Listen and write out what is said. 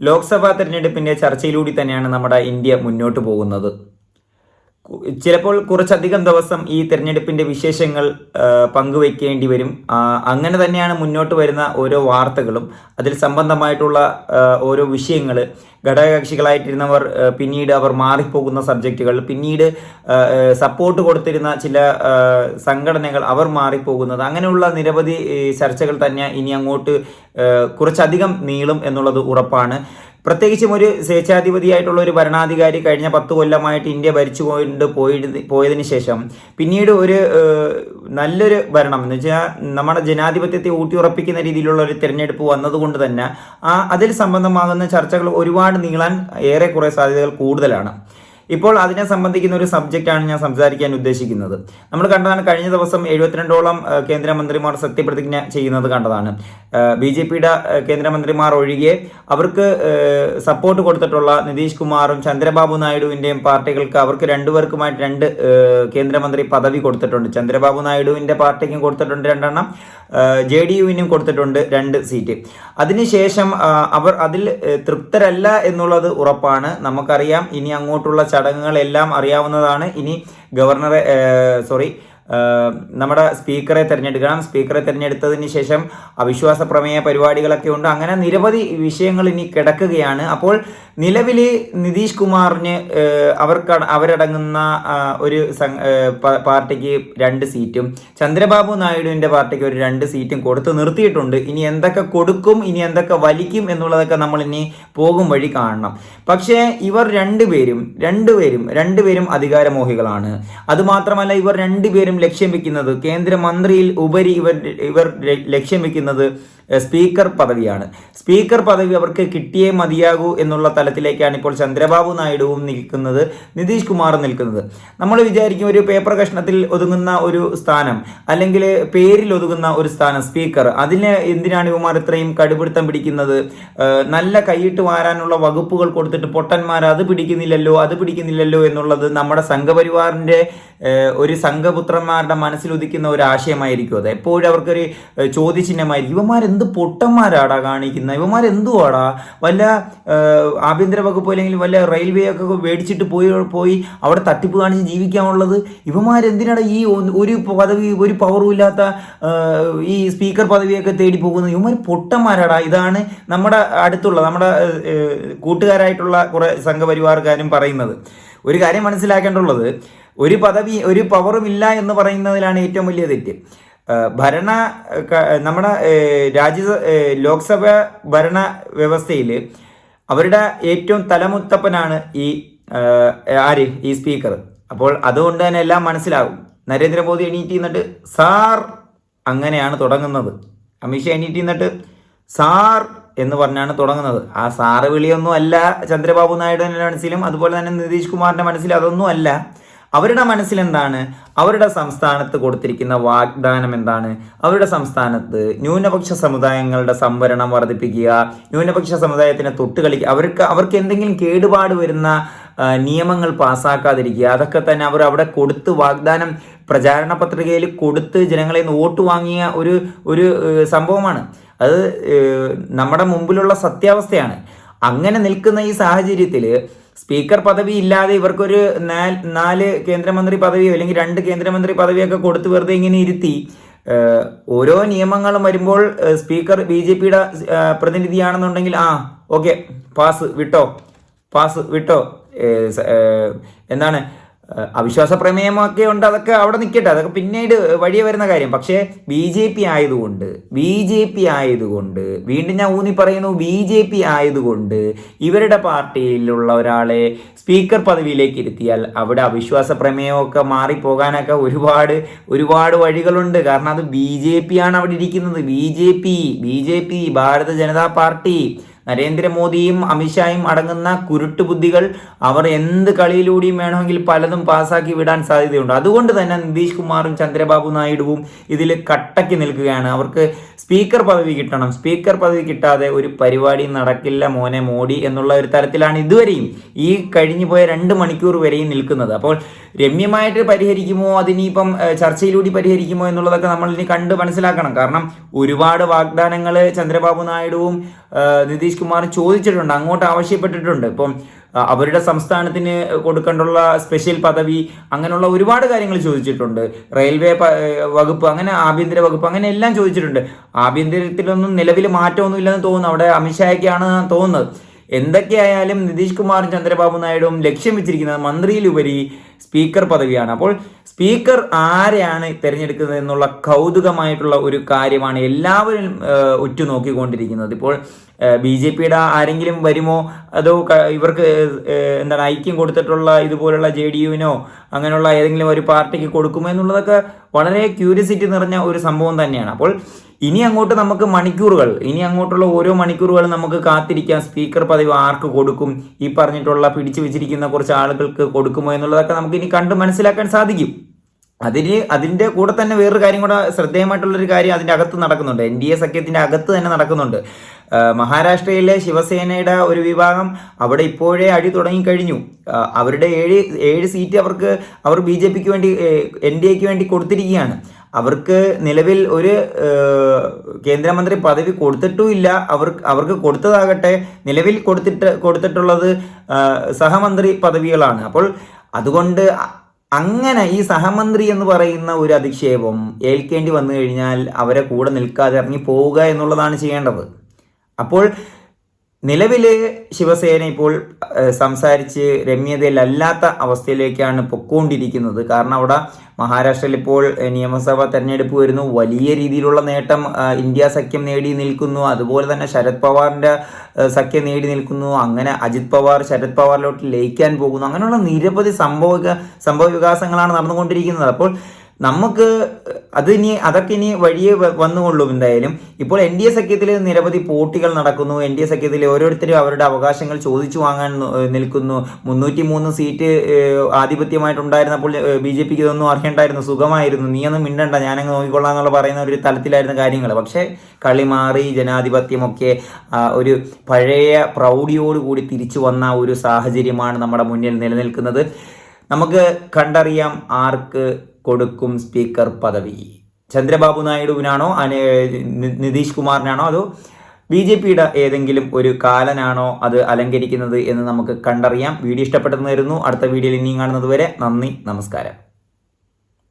ലോക്സഭാ തെരഞ്ഞെടുപ്പിന്റെ ചർച്ചയിലൂടെ തന്നെയാണ് നമ്മുടെ ഇന്ത്യ മുന്നോട്ട് പോകുന്നത്. ചിലപ്പോൾ കുറച്ചധികം ദിവസം ഈ തെരഞ്ഞെടുപ്പിന്റെ വിശേഷങ്ങൾ പങ്കുവെക്കേണ്ടി വരും. അങ്ങനെ തന്നെയാണ് മുന്നോട്ട് വരുന്ന ഓരോ വാർത്തകളും. അതിൽ സംബന്ധമായിട്ടുള്ള ഓരോ വിഷയങ്ങൾ ഘടകകക്ഷികളായിട്ടിരുന്നവർ പിന്നീട് അവർ മാറിപ്പോകുന്ന സബ്ജക്റ്റുകൾ പിന്നീട് സപ്പോർട്ട് കൊടുത്തിരുന്ന ചില സംഘടനകൾ അവർ മാറിപ്പോകുന്നത്. അങ്ങനെയുള്ള നിരവധി ചർച്ചകൾ തന്നെ ഇനി അങ്ങോട്ട് കുറച്ചധികം നീളും എന്നുള്ളത് ഉറപ്പാണ്. പ്രത്യേകിച്ചും ഒരു സ്വേച്ഛാധിപതിയായിട്ടുള്ള ഒരു ഭരണാധികാരി കഴിഞ്ഞ പത്ത് കൊല്ലമായിട്ട് ഇന്ത്യ ഭരിച്ചു പോയി പോയതിനു ശേഷം പിന്നീട് ഒരു നല്ലൊരു ഭരണം എന്ന് വെച്ചാൽ നമ്മുടെ ജനാധിപത്യത്തെ ഊട്ടിയുറപ്പിക്കുന്ന രീതിയിലുള്ള ഒരു തിരഞ്ഞെടുപ്പ് വന്നതുകൊണ്ട് തന്നെ ആ അതിൽ സംബന്ധമാകുന്ന ചർച്ചകൾ ഒരുപാട് നീളാൻ ഏറെ കുറേ സാധ്യതകൾ കൂടുതലാണ്. ഇപ്പോൾ അതിനെ സംബന്ധിക്കുന്ന ഒരു സബ്ജക്റ്റാണ് ഞാൻ സംസാരിക്കാൻ ഉദ്ദേശിക്കുന്നത്. നമ്മൾ കണ്ടതാണ് കഴിഞ്ഞ ദിവസം എഴുപത്തിരണ്ടോളം കേന്ദ്രമന്ത്രിമാർ സത്യപ്രതിജ്ഞ ചെയ്യുന്നത് കണ്ടതാണ്. ബി ജെ പിയുടെ കേന്ദ്രമന്ത്രിമാർ ഒഴികെ അവർക്ക് സപ്പോർട്ട് കൊടുത്തിട്ടുള്ള നിതീഷ് കുമാറും ചന്ദ്രബാബു നായിഡുവിന്റെയും പാർട്ടികൾക്ക് അവർക്ക് രണ്ടുപേർക്കുമായിട്ട് രണ്ട് കേന്ദ്രമന്ത്രി പദവി കൊടുത്തിട്ടുണ്ട്. ചന്ദ്രബാബു നായിഡുവിന്റെ പാർട്ടിക്കും കൊടുത്തിട്ടുണ്ട് രണ്ടെണ്ണം ജെ ഡി യുവിനും കൊടുത്തിട്ടുണ്ട് രണ്ട് സീറ്റ്. അതിനുശേഷം അവർ അതിൽ തൃപ്തരല്ല എന്നുള്ളത് ഉറപ്പാണ്. നമുക്കറിയാം ഇനി അങ്ങോട്ടുള്ള ചടങ്ങുകളെല്ലാം അറിയാവുന്നതാണ്. ഇനി ഗവർണറെ സോറി നമ്മുടെ സ്പീക്കറെ തിരഞ്ഞെടുക്കണം. സ്പീക്കറെ തിരഞ്ഞെടുത്തതിന് ശേഷം അവിശ്വാസ പ്രമേയ പരിപാടികളൊക്കെ ഉണ്ട്. അങ്ങനെ നിരവധി വിഷയങ്ങൾ ഇനി കിടക്കുകയാണ്. അപ്പോൾ നിലവിൽ നിതീഷ് കുമാറിന് അവർക്ക് അവരടങ്ങുന്ന ഒരു പാർട്ടിക്ക് രണ്ട് സീറ്റും ചന്ദ്രബാബു നായിഡുവിന്റെ പാർട്ടിക്ക് ഒരു രണ്ട് സീറ്റും കൊടുത്ത് നിർത്തിയിട്ടുണ്ട്. ഇനി എന്തൊക്കെ കൊടുക്കും ഇനി എന്തൊക്കെ വലിക്കും എന്നുള്ളതൊക്കെ നമ്മൾ ഇനി പോകും വഴി കാണണം. പക്ഷേ ഇവർ രണ്ടുപേരും രണ്ടുപേരും രണ്ടുപേരും അധികാരമോഹികളാണ്. അതുമാത്രമല്ല ഇവർ രണ്ടുപേരും ലക്ഷ്യം വെക്കുന്നത് കേന്ദ്രമന്ത്രിയിൽ ഉപരി ഇവർ ഇവർ ലക്ഷ്യം വെക്കുന്നത് സ്പീക്കർ പദവിയാണ്. സ്പീക്കർ പദവി അവർക്ക് കിട്ടിയേ മതിയാകൂ എന്നുള്ള തലത്തിലേക്കാണ് ഇപ്പോൾ ചന്ദ്രബാബു നായിഡുവും നിൽക്കുന്നത് നിതീഷ് കുമാർ നിൽക്കുന്നത്. നമ്മൾ വിചാരിക്കും ഒരു പേപ്പർ കഷ്ണത്തിൽ ഒതുങ്ങുന്ന ഒരു സ്ഥാനം അല്ലെങ്കിൽ പേരിൽ ഒതുങ്ങുന്ന ഒരു സ്ഥാനം സ്പീക്കർ. അതിന് എന്തിനാണ് ഇവമാർ ഇത്രയും കടുപിടുത്തം പിടിക്കുന്നത്? നല്ല കൈയിട്ട് വാരാനുള്ള വകുപ്പുകൾ കൊടുത്തിട്ട് പൊട്ടന്മാർ അത് പിടിക്കുന്നില്ലല്ലോ അത് പിടിക്കുന്നില്ലല്ലോ എന്നുള്ളത് നമ്മുടെ സംഘപരിവാറിന്റെ ഏഹ്, ഒരു സംഘപുത്രന്മാരുടെ മനസ്സിൽ ഉദിക്കുന്ന ഒരു ആശയമായിരിക്കും അത്. എപ്പോഴും അവർക്കൊരു ചോദ്യചിഹ്നമായിരിക്കും. ഇവന്മാരെന്ത് പൊട്ടന്മാരാടാ കാണിക്കുന്നത് ഇവന്മാരെന്തുവാടാ? വല്ല ആഭ്യന്തര വകുപ്പ് അല്ലെങ്കിൽ വല്ല റെയിൽവേ ഒക്കെ മേടിച്ചിട്ട് പോയി പോയി അവിടെ തട്ടിപ്പ് കാണിച്ച് ജീവിക്കാനുള്ളത്? ഇവന്മാരെന്തിനാണ് ഈ ഒരു പദവി ഒരു പവറും ഇല്ലാത്ത ഈ സ്പീക്കർ പദവിയൊക്കെ തേടി പോകുന്നത്? ഇവന്മാർ പൊട്ടന്മാരാടാ. ഇതാണ് നമ്മുടെ അടുത്തുള്ള നമ്മുടെ കൂട്ടുകാരായിട്ടുള്ള കുറെ സംഘപരിവാർക്കാരും പറയുന്നത്. ഒരു കാര്യം മനസ്സിലാക്കേണ്ടുള്ളത് ഒരു പദവി ഒരു പവറും ഇല്ല എന്ന് പറയുന്നതിലാണ് ഏറ്റവും വലിയ തെറ്റ്. ഭരണ നമ്മുടെ രാജ്യ ലോക്സഭ ഭരണ വ്യവസ്ഥയിൽ അവരുടെ ഏറ്റവും തലമുത്തപ്പനാണ് ഈ ആര്? ഈ സ്പീക്കർ. അപ്പോൾ അതുകൊണ്ട് തന്നെ എല്ലാം മനസ്സിലാകും. നരേന്ദ്രമോദി എണീറ്റ് നിന്നിട്ട് സാർ അങ്ങനെയാണ് തുടങ്ങുന്നത്. അമിത്ഷാ എണീറ്റ് നിന്നിട്ട് സാർ എന്ന് പറഞ്ഞാണ് തുടങ്ങുന്നത്. ആ സാറ് വിളിയൊന്നും അല്ല ചന്ദ്രബാബു നായിഡുവിന്റെ മനസ്സിലും അതുപോലെ തന്നെ നിതീഷ് കുമാറിന്റെ മനസ്സിലും അതൊന്നും അല്ല. അവരുടെ മനസ്സിലെന്താണ് അവരുടെ സംസ്ഥാനത്ത് കൊടുത്തിരിക്കുന്ന വാഗ്ദാനം എന്താണ്? അവരുടെ സംസ്ഥാനത്ത് ന്യൂനപക്ഷ സമുദായങ്ങളുടെ സംവരണം വർദ്ധിപ്പിക്കുക ന്യൂനപക്ഷ സമുദായത്തിനെ തൊട്ടുകളിക്കുക അവർക്ക് അവർക്ക് എന്തെങ്കിലും കേടുപാട് വരുന്ന നിയമങ്ങൾ പാസ്സാക്കാതിരിക്കുക അതൊക്കെ തന്നെ അവർ അവിടെ കൊടുത്ത് വാഗ്ദാനം പ്രചാരണ പത്രികയിൽ കൊടുത്ത് ജനങ്ങളെ നിന്ന് വോട്ട് വാങ്ങിയ ഒരു ഒരു സംഭവമാണ്. അത് നമ്മുടെ മുമ്പിലുള്ള സത്യാവസ്ഥയാണ്. അങ്ങനെ നിൽക്കുന്ന ഈ സാഹചര്യത്തിൽ സ്പീക്കർ പദവി ഇല്ലാതെ ഇവർക്കൊരു നാല് കേന്ദ്രമന്ത്രി പദവിയോ അല്ലെങ്കിൽ രണ്ട് കേന്ദ്രമന്ത്രി പദവിയൊക്കെ കൊടുത്തു വെറുതെ ഇങ്ങനെ ഇരുത്തി ഓരോ നിയമങ്ങളും വരുമ്പോൾ സ്പീക്കർ ബി ജെ പിയുടെ പ്രതിനിധിയാണെന്നുണ്ടെങ്കിൽ ആ ഓക്കെ പാസ് വിട്ടോ പാസ് വിട്ടോ എന്താണ് അവിശ്വാസ പ്രമേയമൊക്കെ ഉണ്ട് അതൊക്കെ അവിടെ നിൽക്കട്ടെ അതൊക്കെ പിന്നീട് വഴിയെ വരുന്ന കാര്യം. പക്ഷേ ബി ജെ പി ആയതുകൊണ്ട് ബി ജെ പി ആയതുകൊണ്ട് വീണ്ടും ഞാൻ ഊന്നി പറയുന്നു ബി ജെ പി ആയതുകൊണ്ട് ഇവരുടെ പാർട്ടിയിലുള്ള ഒരാളെ സ്പീക്കർ പദവിയിലേക്ക് ഇരുത്തിയാൽ അവിടെ അവിശ്വാസ പ്രമേയമൊക്കെ മാറിപ്പോകാനൊക്കെ ഒരുപാട് ഒരുപാട് വഴികളുണ്ട്. കാരണം അത് ബി ജെ പി ആണ് അവിടെ ഇരിക്കുന്നത്. B J P B J P Bharata Janata Party നരേന്ദ്രമോദിയും അമിത്ഷായും അടങ്ങുന്ന കുരുട്ടുബുദ്ധികൾ അവർ എന്ത് കളിയിലൂടെയും വേണമെങ്കിൽ പലതും പാസാക്കി വിടാൻ സാധ്യതയുണ്ട്. അതുകൊണ്ട് തന്നെ നിതീഷ് കുമാറും ചന്ദ്രബാബു നായിഡുവും ഇതിൽ കട്ടയ്ക്ക് നിൽക്കുകയാണ്. അവർക്ക് സ്പീക്കർ പദവി കിട്ടണം. സ്പീക്കർ പദവി കിട്ടാതെ ഒരു പരിപാടി നടക്കില്ല മോനെ മോഡി എന്നുള്ള ഒരു തരത്തിലാണ് ഇതുവരെയും ഈ കഴിഞ്ഞു പോയ രണ്ട് മണിക്കൂർ വരെയും നിൽക്കുന്നത്. അപ്പോൾ രമ്യമായിട്ട് പരിഹരിക്കുമോ? അതിനിപ്പം ചർച്ചയിലൂടെ പരിഹരിക്കുമോ എന്നുള്ളതൊക്കെ നമ്മൾ ഇനി കണ്ട് മനസ്സിലാക്കണം. കാരണം ഒരുപാട് വാഗ്ദാനങ്ങൾ ചന്ദ്രബാബു നായിഡുവും നിതീഷ് കുമാർ ചോദിച്ചിട്ടുണ്ട് അങ്ങോട്ട് ആവശ്യപ്പെട്ടിട്ടുണ്ട്. ഇപ്പം അവരുടെ സംസ്ഥാനത്തിന് കൊടുക്കേണ്ടുള്ള സ്പെഷ്യൽ പദവി അങ്ങനെയുള്ള ഒരുപാട് കാര്യങ്ങൾ ചോദിച്ചിട്ടുണ്ട്. റെയിൽവേ വകുപ്പ് അങ്ങനെ ആഭ്യന്തര വകുപ്പ് അങ്ങനെ എല്ലാം ചോദിച്ചിട്ടുണ്ട്. ആഭ്യന്തരത്തിലൊന്നും നിലവിൽ മാറ്റമൊന്നും ഇല്ലെന്ന് തോന്നുന്നു. അവിടെ അമിത്ഷായ്ക്കാണ് തോന്നുന്നത്. എന്തൊക്കെയായാലും നിതീഷ് കുമാറും ചന്ദ്രബാബു നായിഡുവും ലക്ഷ്യം വെച്ചിരിക്കുന്നത് മന്ത്രിയിലുപരി സ്പീക്കർ പദവിയാണ്. അപ്പോൾ സ്പീക്കർ ആരെയാണ് തിരഞ്ഞെടുക്കുന്നത് എന്നുള്ള കൗതുകമായിട്ടുള്ള ഒരു കാര്യമാണ് എല്ലാവരും ഉറ്റുനോക്കിക്കൊണ്ടിരിക്കുന്നത്. ഇപ്പോൾ ബി ജെ പിയുടെ ആരെങ്കിലും വരുമോ? അതോ ഇവർക്ക് എന്താണ് ഐക്യം കൊടുത്തിട്ടുള്ള ഇതുപോലുള്ള ജെ ഡി യുവിനോ അങ്ങനെയുള്ള ഏതെങ്കിലും ഒരു പാർട്ടിക്ക് കൊടുക്കുമോ എന്നുള്ളതൊക്കെ വളരെ ക്യൂരിയസിറ്റി നിറഞ്ഞ ഒരു സംഭവം തന്നെയാണ്. അപ്പോൾ ഇനി അങ്ങോട്ട് നമുക്ക് മണിക്കൂറുകൾ ഇനി അങ്ങോട്ടുള്ള ഓരോ മണിക്കൂറുകളും നമുക്ക് കാത്തിരിക്കാം. സ്പീക്കർ പദവി ആർക്ക് കൊടുക്കും? ഈ പറഞ്ഞിട്ടുള്ള പിടിച്ചു വെച്ചിരിക്കുന്ന കുറച്ച് ആളുകൾക്ക് കൊടുക്കുമോ എന്നുള്ളതൊക്കെ നമുക്ക് ഇനി കണ്ട് മനസ്സിലാക്കാൻ സാധിക്കും. അതിന് അതിന്റെ കൂടെ തന്നെ വേറൊരു കാര്യം കൂടെ ശ്രദ്ധേയമായിട്ടുള്ളൊരു കാര്യം അതിന്റെ അകത്ത് നടക്കുന്നുണ്ട്. എൻ ഡി എ സഖ്യത്തിന്റെ അകത്ത് തന്നെ നടക്കുന്നുണ്ട്. മഹാരാഷ്ട്രയിലെ ശിവസേനയുടെ ഒരു വിഭാഗം അവിടെ ഇപ്പോഴേ അടി തുടങ്ങിക്കഴിഞ്ഞു അവരുടെ ഏഴ് ഏഴ് സീറ്റ് അവർക്ക് അവർ ബി ജെ പിക്ക് വേണ്ടി എൻ ഡി എക്ക് വേണ്ടി കൊടുത്തിരിക്കുകയാണ്. അവർക്ക് നിലവിൽ ഒരു കേന്ദ്രമന്ത്രി പദവി കൊടുത്തിട്ടുമില്ല. അവർ അവർക്ക് കൊടുത്തതാകട്ടെ നിലവിൽ കൊടുത്തിട്ട് കൊടുത്തിട്ടുള്ളത് സഹമന്ത്രി പദവികളാണ്. അപ്പോൾ അതുകൊണ്ട് അങ്ങനെ ഈ സഹമന്ത്രി എന്ന് പറയുന്ന ഒരു അധിക്ഷേപം ഏൽക്കേണ്ടി വന്നു കഴിഞ്ഞാൽ അവരെ കൂടെ നിൽക്കാതെ ഇറങ്ങി പോവുക എന്നുള്ളതാണ് ചെയ്യേണ്ടത്. അപ്പോൾ നിലവിൽ ശിവസേന ഇപ്പോൾ സംസാരിച്ച് രമ്യതയിലല്ലാത്ത അവസ്ഥയിലേക്കാണ് പൊക്കോണ്ടിരിക്കുന്നത്. കാരണം അവിടെ മഹാരാഷ്ട്രയിൽ ഇപ്പോൾ നിയമസഭ തെരഞ്ഞെടുപ്പ് വരുന്നു. വലിയ രീതിയിലുള്ള നേട്ടം ഇന്ത്യ സഖ്യം നേടി നിൽക്കുന്നു. അതുപോലെ തന്നെ ശരത് പവാറിന്റെ സഖ്യം നേടി നിൽക്കുന്നു. അങ്ങനെ അജിത് പവാർ ശരത് പവാറിലോട്ട് ലയിക്കാൻ പോകുന്നു. അങ്ങനെയുള്ള നിരവധി സംഭവ സംഭവ വികാസങ്ങളാണ് നടന്നുകൊണ്ടിരിക്കുന്നത്. അപ്പോൾ നമുക്ക് അത് ഇനി അതൊക്കെ ഇനി വഴിയെ വന്നുകൊള്ളും എന്തായാലും. ഇപ്പോൾ എൻ ഡി എ സഖ്യത്തിൽ നിരവധി പോട്ടികൾ നടക്കുന്നു. എൻ ഡി എ സഖ്യത്തിൽ ഓരോരുത്തരും അവരുടെ അവകാശങ്ങൾ ചോദിച്ചു വാങ്ങാൻ നിൽക്കുന്നു. മുന്നൂറ്റി മൂന്ന് സീറ്റ് ആധിപത്യമായിട്ടുണ്ടായിരുന്നപ്പോൾ ബി ജെ പിക്ക് ഇതൊന്നും അറിയണ്ടായിരുന്നു. സുഖമായിരുന്നു. നീയൊന്നും മിണ്ടണ്ട. ഞാനങ്ങ് നോക്കിക്കൊള്ളാം എന്നുള്ള പറയുന്ന ഒരു തലത്തിലായിരുന്നു കാര്യങ്ങൾ പക്ഷേ കളി മാറി ജനാധിപത്യമൊക്കെ ഒരു പഴയ പ്രൗഢിയോടുകൂടി തിരിച്ചു വന്ന ഒരു സാഹചര്യമാണ് നമ്മുടെ മുന്നിൽ നിലനിൽക്കുന്നത്. നമുക്ക് കണ്ടറിയാം ആർക്ക് കൊടുക്കും സ്പീക്കർ പദവി. ചന്ദ്രബാബു നായിഡുവിനാണോ നിതീഷ് കുമാറിനാണോ അതോ ബി ജെ പിയുടെ ഏതെങ്കിലും ഒരു കാലനാണോ അത് അലങ്കരിക്കുന്നത് എന്ന് നമുക്ക് കണ്ടറിയാം. വീഡിയോ ഇഷ്ടപ്പെട്ടെന്ന് വരുന്നു അടുത്ത വീഡിയോയിൽ ഇനിയും കാണുന്നത് വരെ നന്ദി നമസ്കാരം.